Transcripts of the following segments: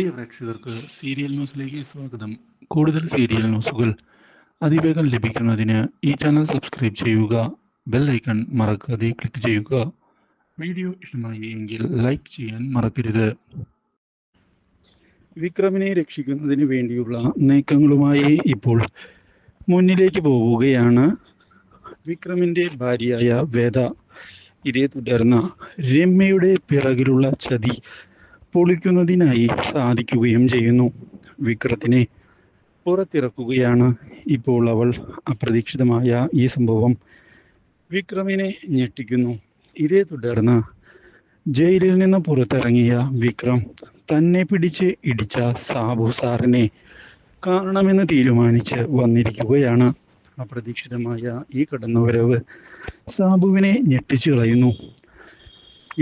പ്രിയ പ്രേക്ഷകർക്ക് സീരിയൽ ന്യൂസിലേക്ക് സ്വാഗതം. കൂടുതൽ സീരിയൽ ന്യൂസുകൾ അതിവേഗം ലഭിക്കുന്നതിന് ഈ ചാനൽ സബ്സ്ക്രൈബ് ചെയ്യുക ബെൽ ഐക്കൺ മറക്കാതെ ക്ലിക്ക് ചെയ്യുക. വീഡിയോ ഇഷ്ടമായി എങ്കിൽ ലൈക്ക് ചെയ്യാൻ മറക്കരുത്. വിക്രമിനെ രക്ഷിക്കുന്നതിന് വേണ്ടിയുള്ള നീക്കങ്ങളുമായി ഇപ്പോൾ മുന്നിലേക്ക് പോവുകയാണ് വിക്രമിന്റെ ഭാര്യയായ വേദ. ഇതേ തുടർന്ന് രമ്യയുടെ പിറകിലുള്ള ചതി പൊളിക്കുന്നതിനായി സാധിക്കുകയും ചെയ്യുന്നു. വിക്രത്തിനെ പുറത്തിറക്കുകയാണ് ഇപ്പോൾ അവൾ അപ്രതീക്ഷിതമായ ഈ സംഭവം വിക്രമിനെ ഞെട്ടിക്കുന്നു. ഇതേ തുടർന്ന് ജയിലിൽ നിന്ന് പുറത്തിറങ്ങിയ വിക്രം തന്നെ പിടിച്ച് ഇടിച്ച സാബു സാറിനെ കാണണമെന്ന് തീരുമാനിച്ച് വന്നിരിക്കുകയാണ്. അപ്രതീക്ഷിതമായ ഈ കടന്നുവരവ് സാബുവിനെ ഞെട്ടിച്ചു കളയുന്നു.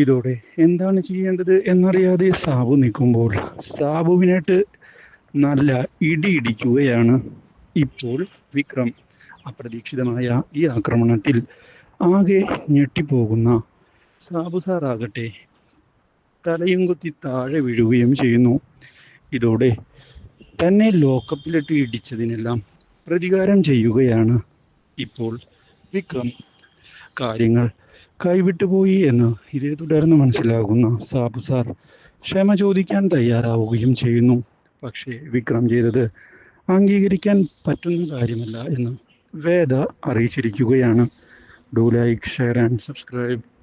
ഇതോടെ എന്താണ് ചെയ്യേണ്ടത് എന്നറിയാതെ സാബു നിൽക്കുമ്പോൾ സാബുവിനായിട്ട് നല്ല ഇടി ഇടിക്കുകയാണ് ഇപ്പോൾ വിക്രം. അപ്രതീക്ഷിതമായ ഈ ആക്രമണത്തിൽ ആകെ ഞെട്ടിപ്പോകുന്ന സാബു സാറാകട്ടെ തലയും കുത്തി താഴെ വീഴുകയും ചെയ്യുന്നു. ഇതോടെ തന്നെ ലോക്കപ്പിലിട്ട് ഇടിച്ചതിനെല്ലാം പ്രതികാരം ചെയ്യുകയാണ് ഇപ്പോൾ വിക്രം. കാര്യങ്ങൾ കൈവിട്ടുപോയി എന്ന് ഇതേ തുടർന്ന് മനസ്സിലാകുന്ന. സാബു സാർ ക്ഷമ ചോദിക്കാൻ തയ്യാറാവുകയും ചെയ്യുന്നു. പക്ഷേ വിക്രം ചെയ്തത് അംഗീകരിക്കാൻ പറ്റുന്ന കാര്യമല്ല എന്ന് Veda അറിയിച്ചിരിക്കുകയാണ്. Do like share and subscribe